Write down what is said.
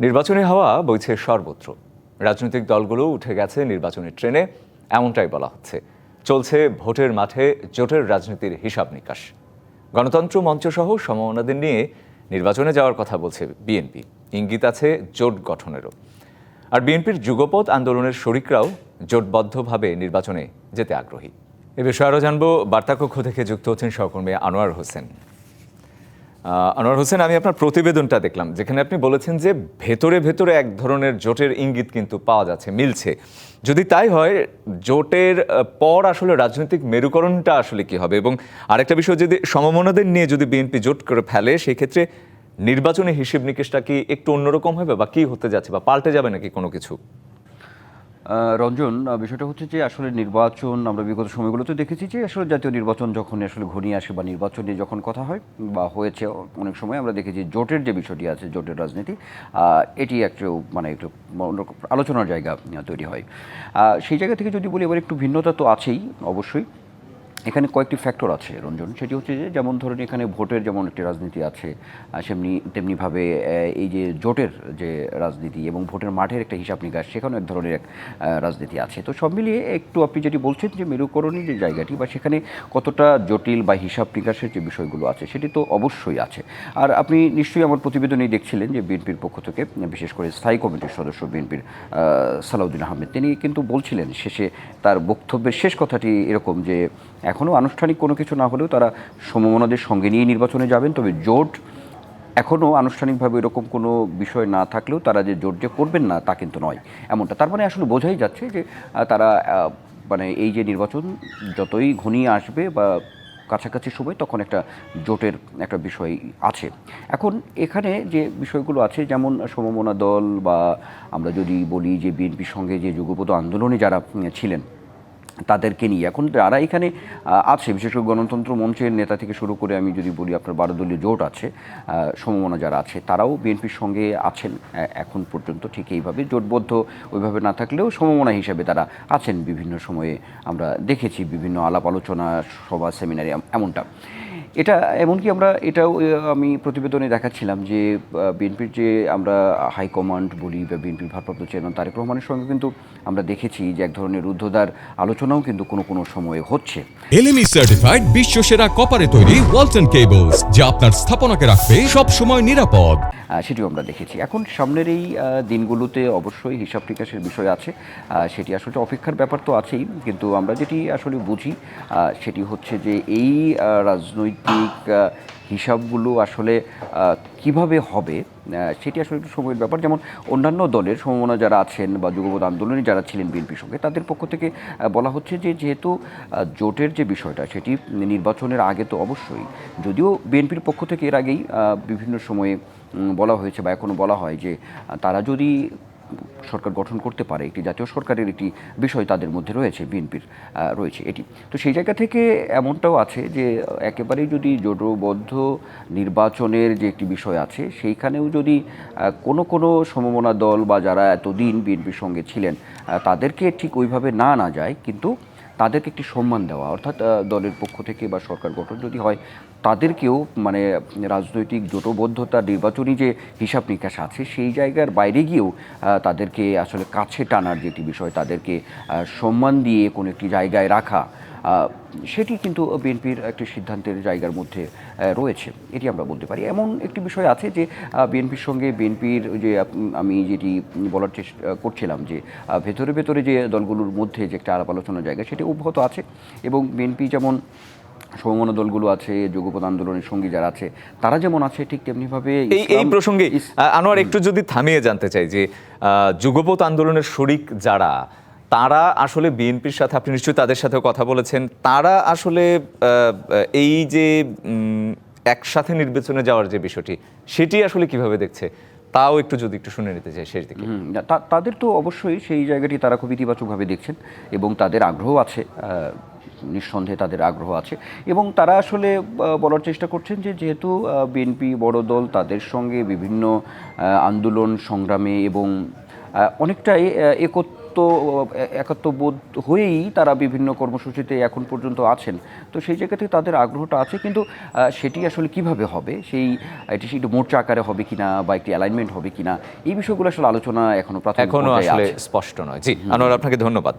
নির্বাচনী হাওয়া বইছে সর্বত্র। রাজনৈতিক দলগুলো উঠে গেছে নির্বাচনের ট্রেনে, এমনটাই বলা হচ্ছে। চলছে ভোটের মাঠে জোটের রাজনীতির হিসাব নিকাশ। গণতন্ত্র মঞ্চসহ সমমনাদের নিয়ে নির্বাচনে যাওয়ার কথা বলছে বিএনপি। ইঙ্গিত আছে জোট গঠনেরও। আর বিএনপির যুগপৎ আন্দোলনের শরিকরাও জোটবদ্ধভাবে নির্বাচনে যেতে আগ্রহী। এ বিষয়ে আরও জানব। বার্তাকক্ষ থেকে যুক্ত হচ্ছেন সহকর্মী আনোয়ার হোসেন। আনোয়ার হোসেন, আমি আপনার প্রতিবেদনটা দেখলাম, যেখানে আপনি বলেছেন যে ভেতরে ভেতরে এক ধরনের জোটের ইঙ্গিত কিন্তু পাওয়া যাচ্ছে, মিলছে। যদি তাই হয়, জোটের পর আসলে রাজনৈতিক মেরুকরণটা আসলে কি হবে? এবং আরেকটা বিষয়, যদি সমমনাদের নিয়ে যদি বিএনপি জোট করে ফেলে সেই ক্ষেত্রে নির্বাচনী হিসেব নিকেশটা কি একটু অন্যরকম হবে বা কি হতে যাচ্ছে বা পাল্টে যাবে নাকি কোনো কিছু? রঞ্জন বিষয়টা হচ্ছে যে আসলে নির্বাচন, আমরা বিগত সময়গুলোতে দেখেছি যে আসলে জাতীয় নির্বাচন যখন আসলে ঘনিয়ে আসে বা নির্বাচন নিয়ে যখন কথা হয় বা হয়েছে অনেক সময়, আমরা দেখেছি জোটের যে বিষয়টি আছে, জোটের রাজনীতি এটি একটু মানে একটু আলোচনার জায়গা তৈরি হয়। সেই জায়গা থেকে যদি বলি, এবার একটু ভিন্নতা তো আছেই অবশ্যই। এখানে কয়েকটি ফ্যাক্টর আছে, রঞ্জন। সেটি হচ্ছে যে, যেমন ধরুন এখানে ভোটের যেমন একটি রাজনীতি আছে সেমনি, তেমনিভাবে এই যে জোটের যে রাজনীতি এবং ভোটের মাঠের একটা হিসাব নিকাশ, সেখানেও এক ধরনের এক রাজনীতি আছে। তো সব মিলিয়ে একটু আপনি যেটি বলছেন যে, মেরুকরণী যে জায়গাটি বা সেখানে কতটা জটিল বা হিসাব নিকাশের যে বিষয়গুলো আছে, সেটি তো অবশ্যই আছে। আর আপনি নিশ্চয়ই আমার প্রতিবেদনেই দেখছিলেন যে, বিএনপির পক্ষ থেকে, বিশেষ করে স্থায়ী কমিটির সদস্য বিএনপির সালাউদ্দিন আহমেদ, তিনি কিন্তু বলছিলেন শেষে তার বক্তব্যের শেষ কথাটি এরকম যে এখনও আনুষ্ঠানিক কোনো কিছু না হলেও তারা সমমনাদের সঙ্গে নিয়ে নির্বাচনে যাবেন। তবে জোট এখনও আনুষ্ঠানিকভাবে এরকম কোনো বিষয় না থাকলেও তারা যে জোট যে করবেন না, তা কিন্তু নয়। এমনটা। তার মানে আসলে বোঝাই যাচ্ছে যে তারা মানে এই যে নির্বাচন যতই ঘনিয়ে আসবে বা কাছাকাছি সময়, তখন একটা জোটের একটা বিষয় আছে। এখন এখানে যে বিষয়গুলো আছে, যেমন সমমনা দল বা আমরা যদি বলি যে বিএনপির সঙ্গে যে যুগপত আন্দোলনে যারা ছিলেন তাদেরকে নিয়ে। এখন যারা এখানে আছে, বিশেষ করে গণতন্ত্র মঞ্চের নেতা থেকে শুরু করে আমি যদি বলি আপনার বারো দলীয় জোট আছে সমমনা যারা আছে, তারাও বিএনপির সঙ্গে আছেন এখন পর্যন্ত ঠিক এইভাবে। জোটবদ্ধ ওইভাবে না থাকলেও সমমনা হিসাবে তারা আছেন বিভিন্ন সময়ে। আমরা দেখেছি বিভিন্ন আলাপ আলোচনা, সভা, সেমিনারে, এমনটা। এটা এমনকি আমরা এটাও আমি প্রতিবেদনে দেখাচ্ছিলাম যে বিএনপির যে আমরা হাইকমান্ড বলি বা বিএনপির ভারপ্রাপ্ত চেয়ারম্যান তারেক রহমানের সঙ্গে কিন্তু আমরা দেখেছি যে এক ধরনের রুদ্ধদ্বার আলোচনাও কিন্তু কোনো কোনো সময়ে হচ্ছে। এলএমই সার্টিফাইড বিশ্ব সেরা কপারে তৈরি ওয়ালটন কেবলস যা আপনার স্থাপনাকে রাখবে সব সময় নিরাপদ সেটিও আমরা দেখেছি। এখন সামনের এই দিনগুলোতে অবশ্যই হিসাব নিকাশের বিষয় আছে। সেটি আসলে অপেক্ষার ব্যাপার তো আছেই কিন্তু আমরা যেটি আসলে বুঝি সেটি হচ্ছে যে এই রাজনৈতিক আহ, হিসাবগুলো আসলে কীভাবে হবে সেটি আসলে একটু সময়ের ব্যাপার। যেমন অন্যান্য দলের সমমনা যারা আছেন বা যুগপৎ আন্দোলনে যারা ছিলেন বিএনপির সঙ্গে তাদের পক্ষ থেকে বলা হচ্ছে যে যেহেতু জোটের যে বিষয়টা সেটি নির্বাচনের আগে তো অবশ্যই। যদিও বিএনপির পক্ষ থেকে এর আগেই বিভিন্ন সময়ে বলা হয়েছে বা এখনও বলা হয় যে তারা যদি সরকার গঠন করতে পারে, একটি জাতীয় সরকারের একটি বিষয় তাদের মধ্যে রয়েছে, বিএনপির রয়েছে এটি। তো সেই জায়গা থেকে এমনটাও আছে যে, একেবারেই যদি জোটবদ্ধ নির্বাচনের যে একটি বিষয় আছে, সেইখানেও যদি কোনো কোনো সমমনা দল বা যারা এতদিন বিএনপির সঙ্গে ছিলেন তাদেরকে ঠিক ওইভাবে না না যায়, কিন্তু তাদেরকে একটি সম্মান দেওয়া, অর্থাৎ দলের পক্ষ থেকে বা সরকার গঠন যদি হয়, তাদেরকেও মানে রাজনৈতিক জোটবদ্ধতা, নির্বাচনী যে হিসাব নিকাশ আছে, সেই জায়গার বাইরে গিয়েও তাদেরকে আসলে কাছে টানার যেটি বিষয়, তাদেরকে সম্মান দিয়ে কোনো একটি জায়গায় রাখা সেটি কিন্তু বিএনপির একটি সিদ্ধান্তের জায়গার মধ্যে রয়েছে এটি আমরা বলতে পারি। এমন একটি বিষয় আছে যে বিএনপির সঙ্গে বিএনপির যে আমি যেটি বলার চেষ্টা করছিলাম যে ভেতরে ভেতরে যে দলগুলোর মধ্যে যে একটা আলাপ আলোচনার জায়গা সেটি অব্যাহত আছে এবং বিএনপি যেমন সমমনা দলগুলো আছে যুগপৎ আন্দোলনের সঙ্গী যারা আছে তারা যেমন আছে ঠিক তেমনিভাবে এই এই প্রসঙ্গে আনোয়ার একটু যদি থামিয়ে জানতে চাই যে আহ, যুগপৎ আন্দোলনের শরিক যারা তারা আসলে বিএনপির সাথে, আপনি নিশ্চয়ই তাদের সাথেও কথা বলেছেন, তারা আসলে এই যে একসাথে নির্বাচনে যাওয়ার যে বিষয়টি, সেটি আসলে কীভাবে দেখছে? তাও একটু যদি একটু শুনে নিতে চাই, শেষ দিকে। তাদের তো অবশ্যই সেই জায়গাটি তারা খুব ইতিবাচকভাবে দেখছেন এবং তাদের আগ্রহ আছে নিঃসন্দেহে তাদের আগ্রহ আছে এবং তারা আসলে বলার চেষ্টা করছেন যে যেহেতু বিএনপি বড় দল, তাদের সঙ্গে বিভিন্ন আন্দোলন, সংগ্রামে এবং অনেকটাই একত্র একাত্মবোধ হয়েই তারা বিভিন্ন কর্মসূচিতে এখন পর্যন্ত আছেন। তো সেই জায়গা থেকে তাদের আগ্রহটা আছে কিন্তু সেটি আসলে কীভাবে হবে? সেই এটি একটু মোর্চা আকারে হবে কিনা বা একটি অ্যালাইনমেন্ট হবে কিনা? এই বিষয়গুলো আসলে আলোচনা এখনও প্রাথমিক এখনও আসলে স্পষ্ট নয়। জি আনোয়ার আপনাকে ধন্যবাদ।